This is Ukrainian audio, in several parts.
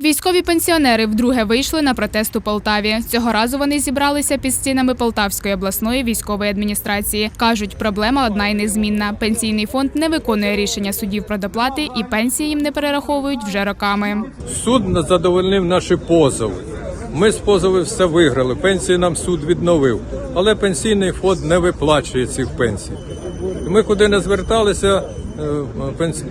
Військові пенсіонери вдруге вийшли на протест у Полтаві. Цього разу вони зібралися під стінами Полтавської обласної військової адміністрації. кажуть, проблема одна й незмінна. Пенсійний фонд не виконує рішення судів про доплати і пенсії їм не перераховують вже роками. Суд задовольнив наші позови. Ми з позови все виграли. Пенсії нам суд відновив, але пенсійний фонд не виплачує цих пенсій. Ми куди не зверталися,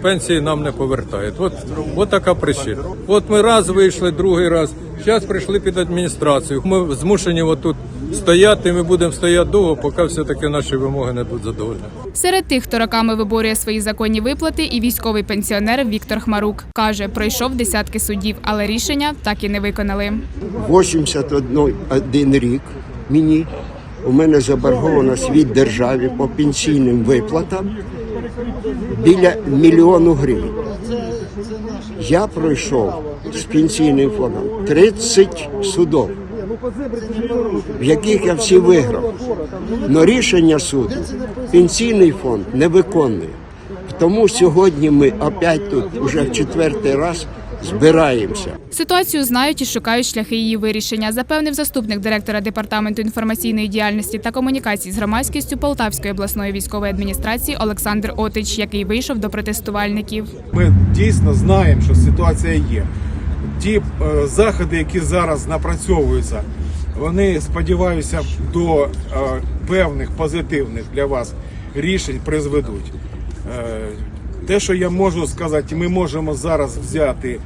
пенсії нам не повертають. От, от така причина. От ми раз вийшли, другий раз. Зараз прийшли під адміністрацію. Ми змушені отут стояти. Ми будемо стояти довго, поки все-таки наші вимоги не будуть задоволені. Серед тих, хто роками виборює свої законні виплати, і військовий пенсіонер Віктор Хмарук каже, пройшов десятки судів, але рішення так і не виконали. 81 рік мені. У мене заборгованість від держави по пенсійним виплатам біля мільйону гривень. Я пройшов з пенсійним фондом 30 судов, в яких я всі виграв. Но рішення суду пенсійний фонд не виконує. Тому сьогодні ми опять тут уже в четвертий раз збираємося. Ситуацію знають і шукають шляхи її вирішення, запевнив заступник директора департаменту інформаційної діяльності та комунікацій з громадськістю Полтавської обласної військової адміністрації Олександр Отич, який вийшов до протестувальників. Ми дійсно знаємо, що ситуація є. Ті е, заходи, які зараз напрацьовуються, вони сподіваюся до е, певних позитивних для вас рішень призведуть. Те, що я можу сказати, ми можемо зараз взяти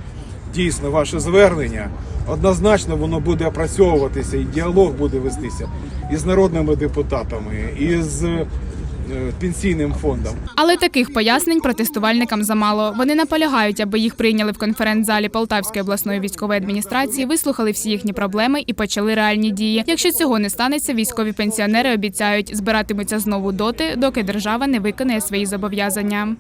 дійсно ваше звернення. Однозначно воно буде опрацьовуватися і діалог буде вестися із народними депутатами, і з е, пенсійним фондом. Але таких пояснень протестувальникам замало. Вони наполягають, аби їх прийняли в конференц-залі Полтавської обласної військової адміністрації, вислухали всі їхні проблеми і почали реальні дії. Якщо цього не станеться, військові пенсіонери обіцяють збиратимуться знову доти, доки держава не виконає свої зобов'язання.